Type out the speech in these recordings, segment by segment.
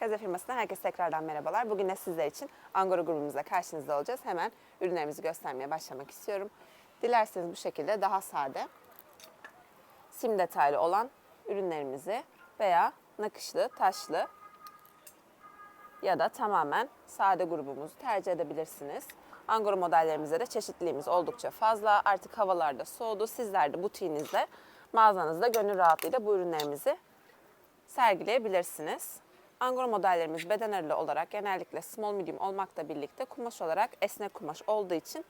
Kaze firmasından herkese tekrardan merhabalar. Bugün de sizler için Angora grubumuzla karşınızda olacağız. Hemen ürünlerimizi göstermeye başlamak istiyorum. Dilerseniz bu şekilde daha sade, sim detaylı olan ürünlerimizi veya nakışlı, taşlı ya da tamamen sade grubumuzu tercih edebilirsiniz. Angora modellerimizde de çeşitliliğimiz oldukça fazla. Artık havalar da soğudu. Sizler de butiğinizde, mağazanızda gönül rahatlığıyla bu ürünlerimizi sergileyebilirsiniz. Angora modellerimiz beden ağırlığı olarak genellikle small medium olmakla birlikte kumaş olarak esnek kumaş olduğu için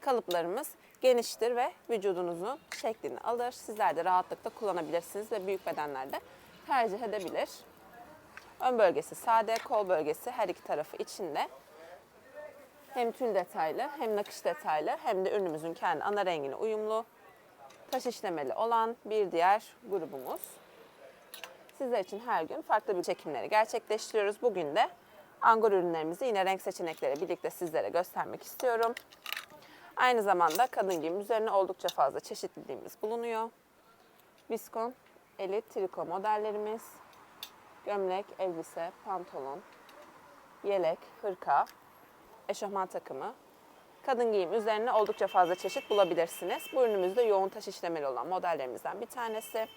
kalıplarımız geniştir ve vücudunuzun şeklini alır. Sizler de rahatlıkla kullanabilirsiniz ve büyük bedenlerde tercih edebilir. Ön bölgesi sade, kol bölgesi her iki tarafı içinde. Hem tül detaylı, hem nakış detaylı, hem de ürünümüzün kendi ana rengine uyumlu, taş işlemeli olan bir diğer grubumuz. Sizler için her gün farklı bir çekimleri gerçekleştiriyoruz. Bugün de Angora ürünlerimizi yine renk seçenekleri birlikte sizlere göstermek istiyorum. Aynı zamanda kadın giyim üzerine oldukça fazla çeşitliliğimiz bulunuyor. Viskon, elit, triko modellerimiz, gömlek, elbise, pantolon, yelek, hırka, eşofman takımı, kadın giyim üzerine oldukça fazla çeşit bulabilirsiniz. Bu ürünümüz de yoğun taş işlemeli olan modellerimizden bir tanesi.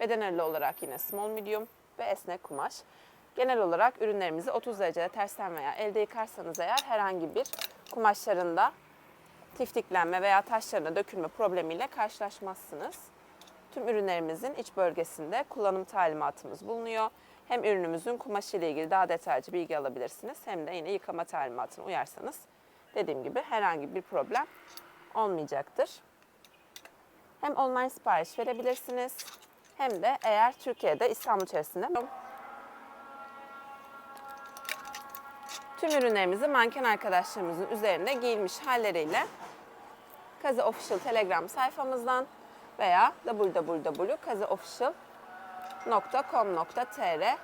Beden ağırlığı olarak yine small medium ve esnek kumaş. Genel olarak ürünlerimizi 30 derecede tersten veya elde yıkarsanız eğer herhangi bir kumaşlarında tiftiklenme veya taşlarına dökülme problemiyle karşılaşmazsınız. Tüm ürünlerimizin iç bölgesinde kullanım talimatımız bulunuyor. Hem ürünümüzün kumaşı ile ilgili daha detaylıca bilgi alabilirsiniz hem de yine yıkama talimatına uyarsanız dediğim gibi herhangi bir problem olmayacaktır. Hem online sipariş verebilirsiniz hem de eğer Türkiye'de İstanbul içerisinde tüm ürünlerimizi manken arkadaşlarımızın üzerinde giyilmiş halleriyle Kaze Official Telegram sayfamızdan veya www.kazeofficial.com.tr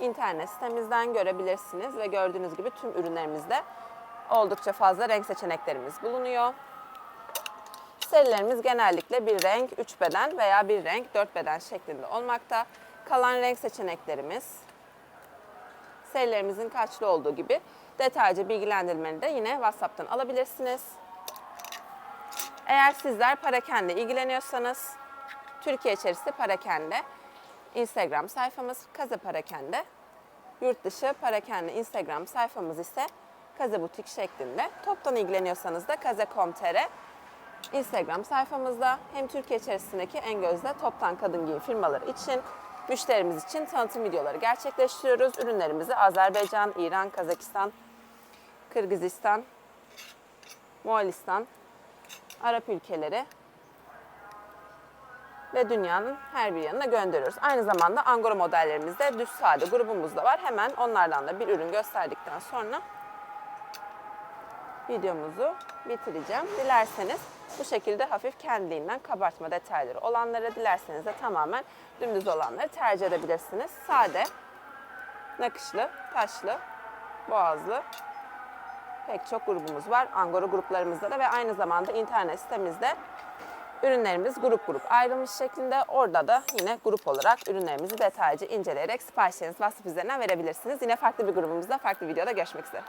internet sitemizden görebilirsiniz ve gördüğünüz gibi tüm ürünlerimizde oldukça fazla renk seçeneklerimiz bulunuyor. Serilerimiz genellikle bir renk 3 beden veya bir renk 4 beden şeklinde olmakta. Kalan renk seçeneklerimiz serilerimizin kaçlı olduğu gibi detaylıca bilgilendirmeni de yine WhatsApp'tan alabilirsiniz. Eğer sizler Parakende ilgileniyorsanız Türkiye içerisinde Parakende Instagram sayfamız Kaze Parakende. Yurt dışı Parakende Instagram sayfamız ise Kaze Butik şeklinde. Toptan ilgileniyorsanız da kaze.com.tr Instagram sayfamızda hem Türkiye içerisindeki en gözde toptan kadın giyim firmaları için müşterimiz için tanıtım videoları gerçekleştiriyoruz. Ürünlerimizi Azerbaycan, İran, Kazakistan, Kırgızistan, Moğolistan, Arap ülkeleri ve dünyanın her bir yanına gönderiyoruz. Aynı zamanda Angora modellerimizde düz sade grubumuz da var. Hemen onlardan da bir ürün gösterdikten sonra videomuzu bitireceğim. Dilerseniz bu şekilde hafif kendiliğinden kabartma detayları olanları, dilerseniz de tamamen dümdüz olanları tercih edebilirsiniz. Sade, nakışlı, taşlı, boğazlı pek çok grubumuz var. Angora gruplarımızda da ve aynı zamanda internet sitemizde ürünlerimiz grup grup ayrılmış şeklinde. Orada da yine grup olarak ürünlerimizi detaylıca inceleyerek siparişlerinizi WhatsApp üzerinden verebilirsiniz. Yine farklı bir grubumuzda, farklı videoda görüşmek üzere.